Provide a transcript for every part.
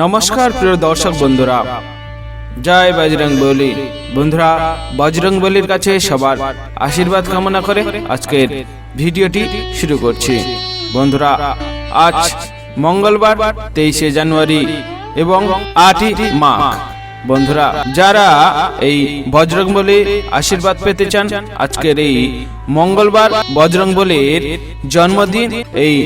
নমস্কার প্রিয় দর্শক বন্ধুরা। জয় বজরং বলি। বন্ধুরা বজরং বলির কাছে সবার আশীর্বাদ কামনা করে আজকের ভিডিওটি শুরু করছি। বন্ধুরা আজ মঙ্গলবার তেইশে জানুয়ারি এবং আটই মাঘ। বন্ধুরা, যারা এই বজরং আশীর্বাদ পেতে চান, আজকের এই মঙ্গলবার বজরং বলির জন্মদিন, এই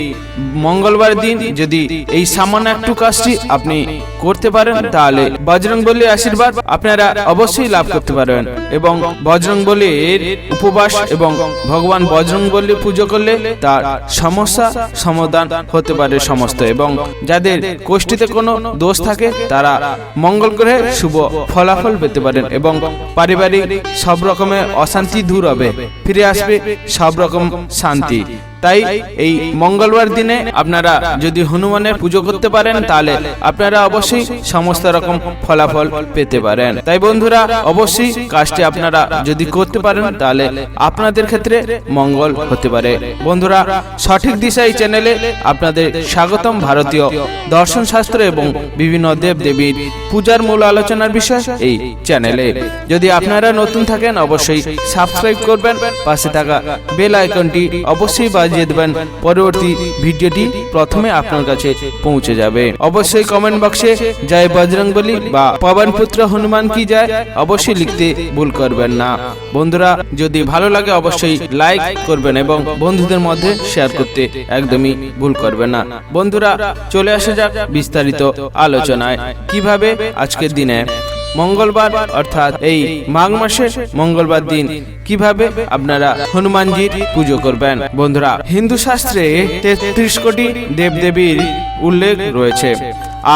মঙ্গলবার দিন যদি এই সামান্য একটু কাজটি আপনি করতে পারেন, তাহলে বজরং আশীর্বাদ আপনারা অবশ্যই লাভ করতে পারবেন এবং বজরং বলির উপবাস এবং ভগবান বজরং বলি পুজো করলে তার সমস্যা সমাধান হতে পারে সমস্ত এবং যাদের কোষ্ঠীতে কোনো দোষ থাকে, তারা মঙ্গল গ্রহে শুভ ফলাফল পেতে পারেন এবং পারিবারিক সব রকমের অশান্তি দূর হবে। ফিরে আসবে সব রকম শান্তি। তাই এই মঙ্গলবার দিনে আপনারা যদি হনুমানের পুজো করতে পারেন, তাহলে আপনারা অবশ্যই সমস্ত রকম ফলাফল পেতে পারেন। তাই বন্ধুরা, অবশ্যই কাজটি আপনারা যদি করতে পারেন, তাহলে আপনাদের ক্ষেত্রে মঙ্গল হতে পারে। বন্ধুরা, সঠিক দিশা এই চ্যানেলে আপনাদের স্বাগতম। ভারতীয় দর্শন শাস্ত্র এবং বিভিন্ন দেব দেবীর পূজার মূল আলোচনার বিষয় এই চ্যানেলে। যদি আপনারা নতুন থাকেন, অবশ্যই সাবস্ক্রাইব করবেন। পাশে থাকা বেল আইকনটি অবশ্যই বাজিয়ে দেবেন। পরবর্তী ভিডিওটি প্রথমে আপনার কাছে পৌঁছে যাবে। অবশ্যই কমেন্ট বক্সে জয় বজরং বলি বা পবন পুত্র হনুমান কি যায় অবশ্যই লিখতে ভুল করবেন না। বন্ধুরা, যদি ভালো লাগে অবশ্যই লাইক করবেন এবং বন্ধুদের মধ্যে শেয়ার করতে একদমই ভুল করবেন না। বন্ধুরা, চলে আসা যাক বিস্তারিত আলোচনায়। কীভাবে আজকের দিনে মঙ্গলবার অর্থাৎ এই মাঘ মাসের মঙ্গলবার দিন কীভাবে আপনারা হনুমানজির পুজো করবেন? বন্ধুরা হিন্দু শাস্ত্রে তেত্রিশ কোটি দেবদেবীর উল্লেখ রয়েছে।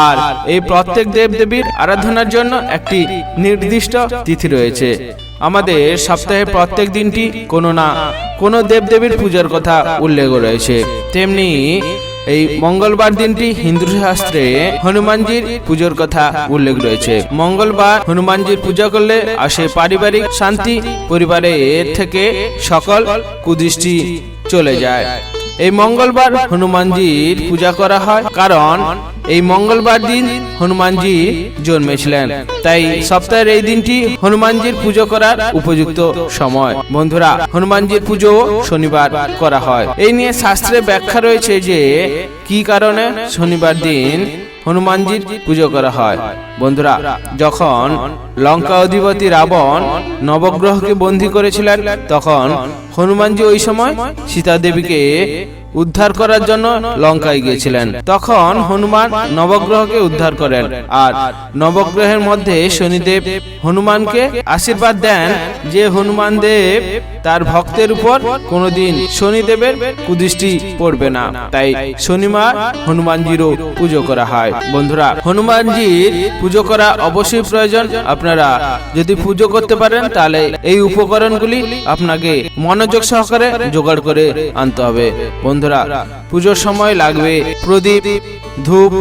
আর এই প্রত্যেক দেবদেবীর আরাধনার জন্য একটি নির্দিষ্ট তিথি রয়েছে। আমাদের সপ্তাহে প্রত্যেক দিনটি কোনো না কোনো দেবদেবীর পূজার কথা উল্লেখ রয়েছে। তেমনি এই মঙ্গলবার দিনটি হিন্দু শাস্ত্রে হনুমানজির পুজোর কথা উল্লেখ রয়েছে। মঙ্গলবার হনুমানজির পূজা করলে আসে পারিবারিক শান্তি পরিবারের থেকে সকল কুদৃষ্টি চলে যায়। এই মঙ্গলবার হনুমানজির পূজা করা হয়, কারণ এই মঙ্গলবার দিন হনুমানজি জন্মেছিলেন। তাই সপ্তাহের এই দিনটি হনুমানজির পুজো করার উপযুক্ত সময়। বন্ধুরা, হনুমানজির পুজো শনিবার করা হয়। এই নিয়ে শাস্ত্রে ব্যাখ্যা রয়েছে যে, কি কারণে শনিবার দিন হনুমানজির পুজো করা হয়। বন্ধুরা, যখন লঙ্কা অধিপতি রাবণ নবগ্রহকে বন্দী করেছিলেন, তখন হনুমানজি ওই সময় সীতা দেবীকে উদ্ধার করার জন্য লঙ্কায় গিয়েছিলেন। তখন হনুমান নবগ্রহকে উদ্ধার করেন। আর নবগ্রহের মধ্যে শনিদেব হনুমানকে আশীর্বাদ দেন যে হনুমান দেব তার ভক্তের উপর কোনোদিন শনিদেবের কুদৃষ্টি পড়বে না। তাই শনিবার হনুমানজিরও পুজো করা হয়। বন্ধুরা হনুমানজির পুজো করা অবশ্যই প্রয়োজন। আপনারা যদি পুজো করতে পারেন তাহলে এই উপকরণগুলি আপনাকে মনোযোগ সহকারে জোগাড় করে আনতে হবে। বন্ধুরা, পুজোর সময় লাগবে প্রদীপ, ধূপ,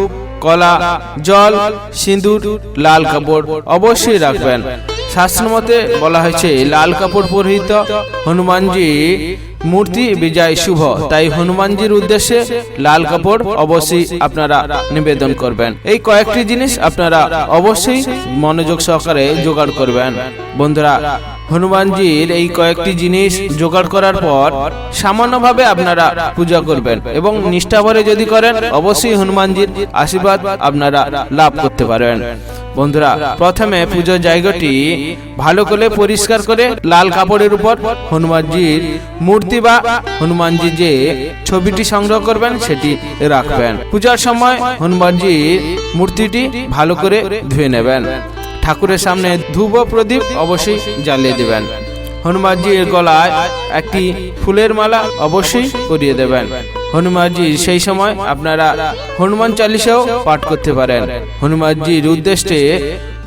কলা, জল, সিঁদুর, লাল কাপড় অবশ্যই রাখবেন। শাস্ত্র মতে বলা হয়েছে, লাল কাপড় পরিহিত হনুমানজি মূর্তি বিজয় শুভ। তাই হনুমানজির উদ্দেশ্যে লাল কাপড় অবশ্যই আপনারা নিবেদন করবেন। এই কয়েকটি জিনিস আপনারা অবশ্যই মনোযোগ সহকারে জোগাড় করবেন। বন্ধুরা হনুমানজির এই কয়েকটি জিনিস জোগাড় করার পর সামান্যভাবে আপনারা পূজা করবেন এবং নিষ্ঠাভরে যদি করেন, অবশ্যই হনুমানজির আশীর্বাদ আপনারা লাভ করতে পারবেন বন্ধুরা, প্রথমে পুজোর জায়গাটি ভালো করে পরিষ্কার করে লাল কাপড়ের উপর হনুমানজির মূর্তি বা হনুমানজি যে ছবিটি সংগ্রহ করবেন, সেটি রাখবেন। পূজার সময় হনুমানজির মূর্তিটি ভালো করে ধুয়ে নেবেন। ঠাকুরের সামনে ধূপ প্রদীপ অবশ্যই জ্বালিয়ে দেবেন। হনুমানজির গলায় একটি ফুলের মালা অবশ্যই পরিয়ে দেবেন। হনুমানজি সেই সময় আপনারা হনুমান চালিসাও পাঠ করতে পারেন। হনুমানজির উদ্দেশ্যে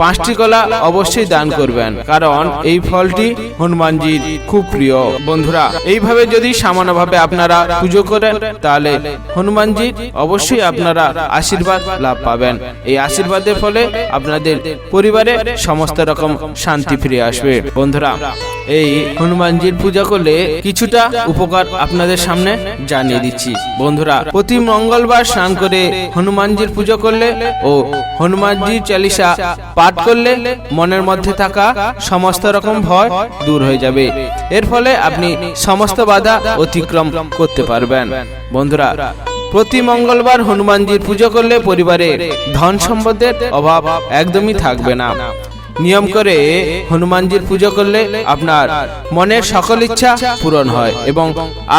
পাঁচটি কলা অবশ্যই দান করবেন। কারণ এই ফলটি হনুমানজির খুব প্রিয়। বন্ধুরা, এইভাবে যদি সামান্যভাবে আপনারা পুজো করেন, তাহলে হনুমানজির অবশ্যই আপনারা আশীর্বাদ লাভ পাবেন। এই আশীর্বাদের ফলে আপনাদের পরিবারে সমস্ত রকম শান্তি ফিরে আসবে। বন্ধুরা, এই হনুমানজির পূজা করলে কিছুটা উপকার আপনাদের সামনে জানিয়ে দিচ্ছি। বন্ধুরা, প্রতি মঙ্গলবার স্নান করে হনুমানজির পুজো করলে ও হনুমানজির চালিসা পাঠ করলে মনের মধ্যে থাকা সমস্ত রকম ভয় দূর হয়ে যাবে। এর ফলে আপনি সমস্ত বাধা অতিক্রম করতে পারবেন। বন্ধুরা, প্রতি মঙ্গলবার হনুমানজির পুজো করলে পরিবারে ধন সম্পদের অভাব একদমই থাকবে না। নিয়ম করে হনুমানজির পুজো করলে আপনার মনের সকল ইচ্ছা পূরণ হয় এবং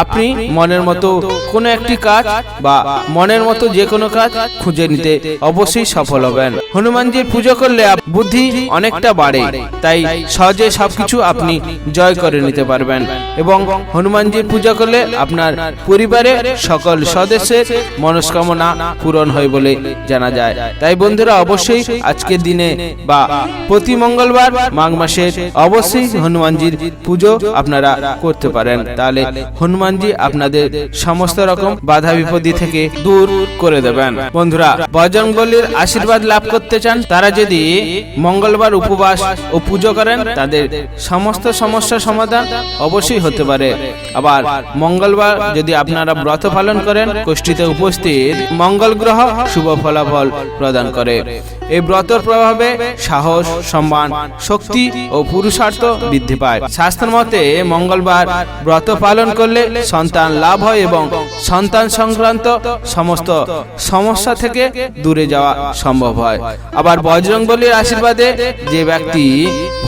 আপনি মনের মতো কোনো একটি কাজ বা মনের মতো যে কোনো কাজ খুঁজে নিতে অবশ্যই সফল হবেন। হনুমানজির পুজো করলে বুদ্ধি অনেকটা বাড়ে, তাই সহজে সবকিছু আপনি জয় করে নিতে পারবেন এবং হনুমানজির পূজা করলে আপনার পরিবারের সকল সদস্যের মনস্কামনা পূরণ হয় বলে জানা যায়। তাই বন্ধুরা, অবশ্যই আজকের দিনে বা প্রতি মঙ্গলবার মাঘ মাসের অবশ্যই হনুমানজির পুজো আপনারা করতে পারেন। তাহলে হনুমানজি আপনাদের সমস্ত রকম বাধা বিপত্তি থেকে দূর করে দেবেন। বন্ধুরা, বজরংবলীর আশীর্বাদ লাভ করতে চান, তারা যদি মঙ্গলবার উপবাস ও পুজো করেন, তাদের সমস্ত সমস্যার সমাধান অবশ্যই হতে পারে। আবার মঙ্গলবার যদি আপনারা ব্রত পালন করেন কোষ্ঠীতে উপস্থিত মঙ্গল গ্রহ শুভ ফলাফল প্রদান করে। এই ব্রতর প্রভাবে সাহস সম্মান, শক্তি ও পুরুষার্থ বৃদ্ধি পায়। শাস্ত্র মতে, মঙ্গলবার ব্রত পালন করলে সন্তান লাভ হয় এবং সন্তান সংক্রান্ত সমস্ত সমস্যা থেকে দূরে যাওয়া সম্ভব হয়। আবার বজরংবলীর আশীর্বাদে যে ব্যক্তি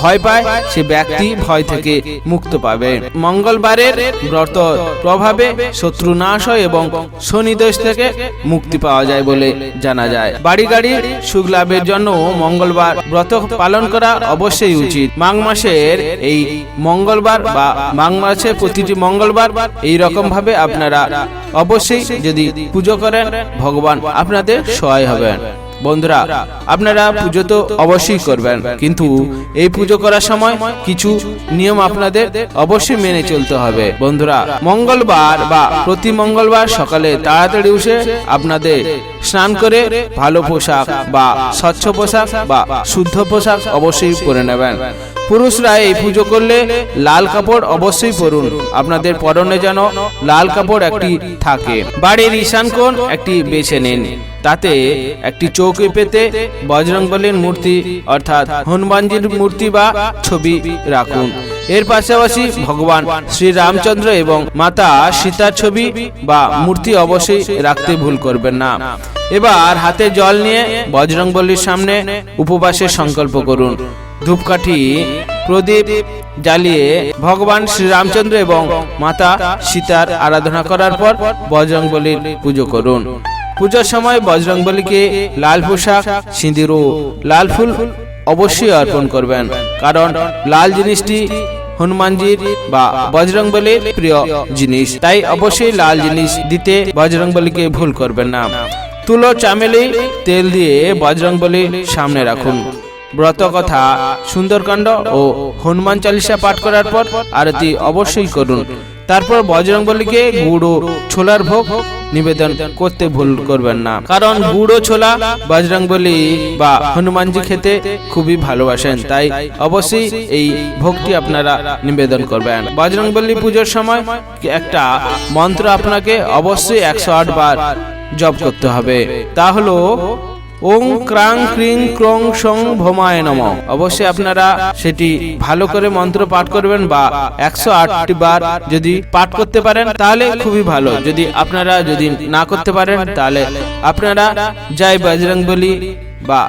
ভয় পায়, সে ব্যক্তি ভয় থেকে মুক্ত পাবে। মঙ্গলবারের ব্রত প্রভাবে শত্রু নাশ হয় এবং শনি দোষ থেকে মুক্তি পাওয়া যায় বলে জানা যায়। বাড়ি গাড়ি সুখ লাভের জন্য মঙ্গলবার ব্রত পালন করা অবশ্যই উচিত। মাঘ মাসের এই মঙ্গলবার বা মাঘ মাসের প্রতিটি মঙ্গলবার এই রকম ভাবে আপনারা অবশ্যই যদি পুজো করেন, ভগবান আপনাদের সহায় হবেন। বন্ধুরা, আপনারা পুজো তো অবশ্যই করবেন, কিন্তু এই পুজো করার সময় কিছু নিয়ম আপনাদের অবশ্যই মেনে চলতে হবে। বন্ধুরা, মঙ্গলবার বা প্রতি মঙ্গলবার সকালে তাড়াতাড়ি উঠে আপনাদের স্নান করে ভালো পোশাক বা স্বচ্ছ পোশাক বা শুদ্ধ পোশাক অবশ্যই পরে নেবেন। পুরুষরা এই পুজো করলে লাল কাপড় অবশ্যই পরুন। আপনাদের পরনে যেন লাল কাপড় একটি থাকে। বাড়ির ঈশান কোণ একটি বেছে নিন। তাতে একটি চৌকি পেতে বজরংবলীর মূর্তি অর্থাৎ হনুমানজির মূর্তি বা ছবি রাখুন। এর পাশাপাশি ভগবান শ্রী রামচন্দ্র এবং মাতা সীতার ছবি বা মূর্তি অবশ্যই রাখতে ভুল করবেন না। এবার হাতে জল নিয়ে বজরংবলীর সামনে উপবাসের সংকল্প করুন। ধূপকাঠি, প্রদীপ জ্বালিয়ে ভগবান শ্রীরামচন্দ্র এবং মাতা সীতার আরাধনা করার পর বজরংবলীর পুজো করুন। পূজার সময় বজরংবলীকে লাল পোশাক, সিঁদুর ও লাল ফুল অবশ্যই অর্পণ করবেন। কারণ লাল জিনিসটি হনুমানজির বা বজরংবলীর প্রিয় জিনিস। তাই অবশ্যই লাল জিনিস দিতে বজরংবলীকে ভুল করবেন না। তুলো চামেলি তেল দিয়ে বজরংবলীর সামনে রাখুন। ব্রত কথা, সুন্দরকাণ্ড ও হনুমান চালিসা পাঠ করার পর আরতি অবশ্যই করুন। তারপর বজরংবলীকে ও ছোলার ভোগ নিবেদন করতে ভুল করবেন না। কারণ গুড় ছোলা বজরংবলী বা হনুমানজি খেতে খুবই ভালোবাসেন, তাই অবশ্যই এই ভোগটি আপনারা নিবেদন করবেন। বজরংবলী পুজোর সময় একটা মন্ত্র আপনাকে অবশ্যই একশো আট বার জপ করতে হবে। তা হলো ওং ক্রাং ক্রিং ক্রং সং ভোমায় নম। অবশ্যই আপনারা সেটি ভালো করে মন্ত্র পাঠ করবেন বা একশো আটটি বার যদি পাঠ করতে পারেন, তাহলে খুবই ভালো। যদি আপনারা যদি না করতে পারেন, তাহলে আপনারা জয় বজরং বলি বা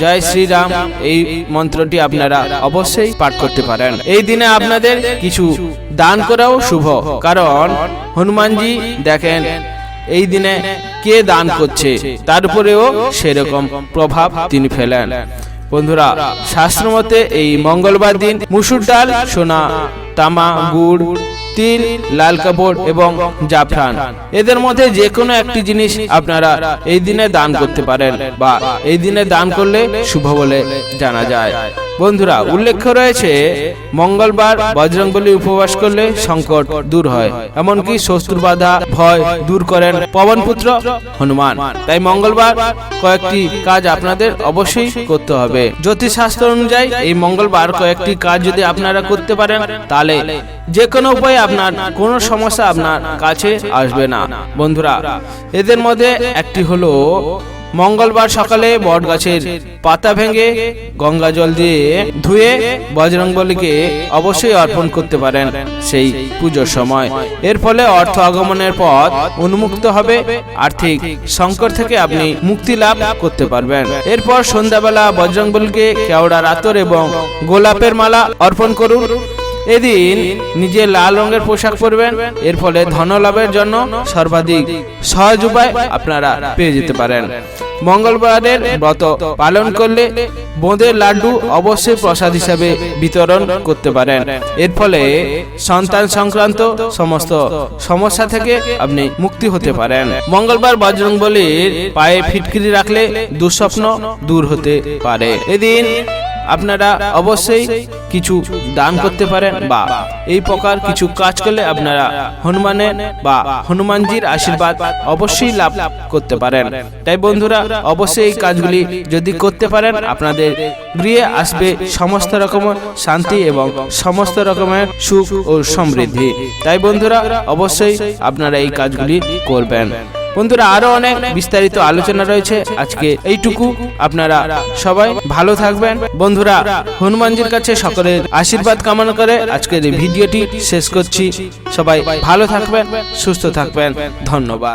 জয় শ্রীরাম এই মন্ত্রটি আপনারা অবশ্যই পাঠ করতে পারেন। এই দিনে আপনাদের কিছু দান করাও শুভ। কারণ হনুমানজি দেখেন এই দিনে কে দান করছে? তার উপরেও সেরকম প্রভাব তিনি ফেলেন। বন্ধুরা শাস্ত্র মতে এই মঙ্গলবার দিন মুসুর ডাল, সোনা, তামা, গুড়, তিল, লাল কাপড় এবং জাফরান। এদের মধ্যে যে কোনো একটি জিনিস আপনারা এই দিনে দান করতে পারেন বা এই দিনে দান করলে শুভ বলে জানা যায়। বন্ধুরা, উল্লেখ্য রয়েছে, মঙ্গলবার বজরংবলী উপবাস করলে সংকট দূর হয়। এমনকি শত্রু বাধা, ভয় দূর করেন পবনপুত্র হনুমান। তাই মঙ্গলবার কয়েকটি কাজ আপনাদের অবশ্যই করতে হবে। জ্যোতিষশাস্ত্র অনুযায়ী এই মঙ্গলবার কয়েকটি কাজ যদি আপনারা করতে পারেন, তাহলে যে কোনো উপায়ে আপনার কোনো সমস্যা আপনার কাছে আসবে না। বন্ধুরা, এদের মধ্যে একটি হলো মঙ্গলবার সকালে বট গাছের পাতা ভেঙে গঙ্গা জল দিয়ে ধুয়ে বজরংবলীকে অবশ্যই অর্পণ করতে পারেন সেই পুজোর সময়। এর ফলে অর্থ আগমনের পথ উন্মুক্ত হবে। আর্থিক সংকট থেকে আপনি মুক্তি লাভ করতে পারবেন। এরপর সন্ধ্যাবেলা বজরংবলীকে কেওড়া রাতর এবং গোলাপের মালা অর্পণ করুন। এদিন নিজে লাল রঙের পোশাক পরবেন। এর ফলে ধন লাভের জন্য সর্বাধিক সহজ উপায় আপনারা পেয়ে যেতে পারেন। মঙ্গলবারের ব্রত পালন করলে বোঁদের লাড্ডু অবশ্যই প্রসাদ হিসাবে বিতরণ করতে পারেন। এর ফলে সন্তান সংক্রান্ত সমস্ত সমস্যা থেকে আপনি মুক্তি হতে পারেন। মঙ্গলবার বজরংবলীর পায়ে ফিটকিরি রাখলে দুঃস্বপ্ন দূর হতে পারে। এদিন আপনারা অবশ্যই কিছু দান করতে পারেন বা এই প্রকার কিছু কাজ করলে আপনারা হনুমানের বা হনুমানজির আশীর্বাদ অবশ্যই লাভ করতে পারেন। তাই বন্ধুরা, অবশ্যই এই কাজগুলি যদি করতে পারেন, আপনাদের গৃহে আসবে সমস্ত রকমের শান্তি এবং সমস্ত রকমের সুখ ও সমৃদ্ধি। তাই বন্ধুরা, অবশ্যই আপনারা এই কাজগুলি করবেন। বন্ধুরা, আরও অনেক বিস্তারিত আলোচনা রয়েছে। আজকে এইটুকু। আপনারা সবাই ভালো থাকবেন। বন্ধুরা, হনুমানজির কাছে সকলের আশীর্বাদ কামনা করে আজকের এই ভিডিওটি শেষ করছি। সবাই ভালো থাকবেন, সুস্থ থাকবেন। ধন্যবাদ।